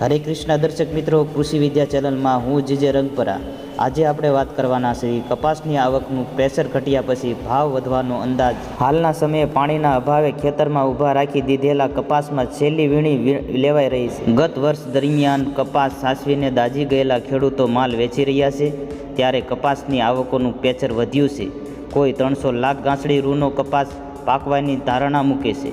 હરે કૃષ્ણ દર્શક મિત્રો, કૃષિ વિદ્યા ચેનલમાં હું જીજે રંગપરા. આજે આપણે વાત કરવાના છે કપાસની આવકનું પ્રેશર ઘટ્યા પછી ભાવ વધવાનો અંદાજ. હાલના સમયે પાણીના અભાવે ખેતરમાં ઊભા રાખી દીધેલા કપાસમાં છેલ્લી વીણી લેવાઈ રહી છે. ગત વર્ષ દરમિયાન કપાસ સાસવીને દાજી ગયેલા ખેડૂતો માલ વેચી રહ્યા છે, ત્યારે કપાસની આવકોનું પ્રેશર વધ્યું છે. કોઈ ત્રણસો લાખ ગાંસડી રૂનો કપાસ પાકવાની ધારણા મૂકે છે,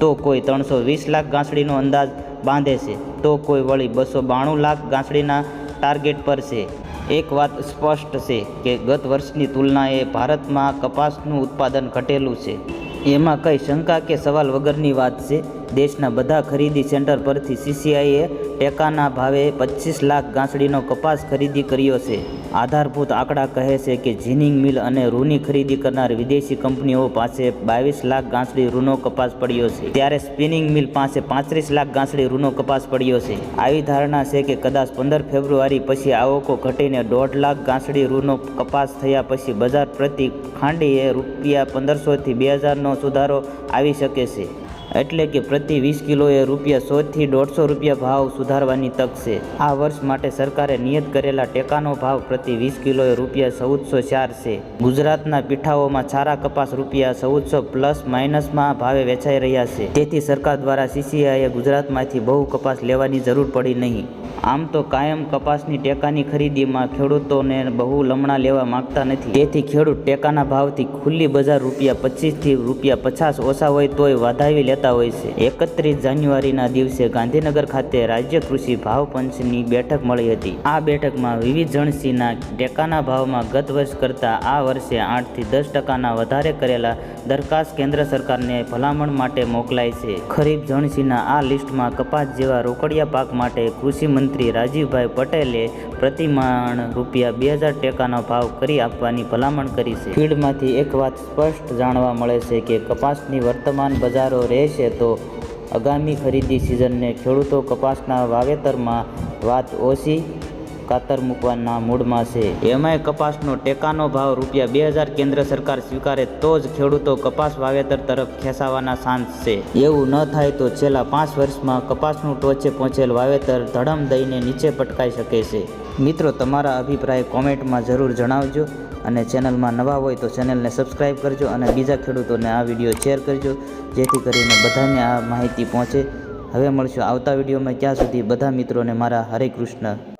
તો કોઈ ત્રણસો વીસ લાખ ગાંસડીનો અંદાજ બાંધે છે. તો કોઈ વળી બસો બાણું લાખ ગાંસડીના ટાર્ગેટ પર છે. એક વાત સ્પષ્ટ છે કે ગત વર્ષની તુલનાએ ભારતમાં કપાસનું ઉત્પાદન ઘટેલું છે. એમાં કંઈ શંકા કે સવાલ વગરની વાત છે? દેશના બધા ખરીદી સેન્ટર પરથી સીસીઆઈએ ટેકાના ભાવે પચીસ લાખ ગાંસડીનો કપાસ ખરીદી કર્યો છે. આધારભૂત આંકડા કહે છે કે જીનિંગ મિલ અને રૂની ખરીદી કરનાર વિદેશી કંપનીઓ પાસે બાવીસ લાખ ગાંસડી રૂનો કપાસ પડ્યો છે. ત્યારે સ્પિનિંગ મિલ પાસે પાંત્રીસ લાખ ગાંસડી રૂનો કપાસ પડ્યો છે. આવી ધારણા છે કે કદાચ પંદર ફેબ્રુઆરી પછી આવકો ઘટીને દોઢ લાખ ગાંસડી રૂનો કપાસ થયા પછી બજાર પ્રતિ ખાંડીએ રૂપિયા પંદરસોથી બે હજારનો સુધારો આવી શકે છે. એટલે કે પ્રતિ વીસ કિલોએ રૂપિયા સોથી દોઢસો રૂપિયા ભાવ સુધારવાની તક છે. આ વર્ષ માટે સરકારે નિયત કરેલા ટેકાનો ભાવ પ્રતિ વીસ કિલોએ રૂપિયા ચૌદસો ચાર છે. ગુજરાતના પીઠાઓમાં સારા કપાસ રૂપિયા ચૌદસો પ્લસ માઇનસમાં ભાવે વેચાઈ રહ્યા છે. તેથી સરકાર દ્વારા સીસીઆઈએ ગુજરાતમાંથી બહુ કપાસ લેવાની જરૂર પડી નહીં. આમ તો કાયમ કપાસની ટેકાની ખરીદીમાં ખેડૂતોને બહુ લમણા લેવા માંગતા નથી. તેથી ખેડૂત ટેકાના ભાવથી ખુલ્લી બજાર રૂપિયા પચીસથી રૂપિયા પચાસ ઓછા હોય તોય વધાવી લેતા હોય છે. એકત્રીસ જાન્યુઆરીના દિવસે ગાંધીનગર ખાતે રાજ્ય કૃષિ ભાવ પંચની બેઠક મળી હતી. આ બેઠકમાં વિવિધ જણસીના ટેકાના ભાવમાં ગત વર્ષ કરતાં આ વર્ષે આઠથી દસ ટકાના વધારે કરેલા દરખાસ્ત કેન્દ્ર સરકારને ભલામણ માટે મોકલાય છે. ખરીફ જણસીના આ લિસ્ટમાં કપાસ જેવા રોકડિયા પાક માટે કૃષિ મંત્રી રાજીવભાઈ પટેલે પ્રતિમાણ રૂપિયા બે હજાર ટેકાનો ભાવ કરી આપવાની ભલામણ કરી છે. ફીડમાંથી એક વાત સ્પષ્ટ જાણવા મળે છે કે કપાસની વર્તમાન બજારો રહેશે તો આગામી ખરીદી સિઝનને ખેડૂતો કપાસના વાવેતરમાં વાત ઓછી કાતર મૂકવાના મૂડમાં છે. એમાંય કપાસનો ટેકાનો ભાવ રૂપિયા બે હજાર કેન્દ્ર સરકાર સ્વીકારે તો જ ખેડૂતો કપાસ વાવેતર તરફ ખેંચાવાના શાંત છે. એવું ન થાય તો છેલ્લા પાંચ વર્ષમાં કપાસનું ટોચે પહોંચેલ વાવેતર ધડમ દઈને નીચે પટકાઈ શકે છે. મિત્રો, તમારા અભિપ્રાય કોમેન્ટમાં જરૂર જણાવજો અને ચેનલમાં નવા હોય તો ચેનલને સબસ્ક્રાઈબ કરજો અને બીજા ખેડૂતોને આ વીડિયો શેર કરજો, જેથી કરીને બધાને આ માહિતી પહોંચે. હવે મળશું આવતા વિડીયોમાં. ત્યાં સુધી બધા મિત્રોને મારા હરે કૃષ્ણ.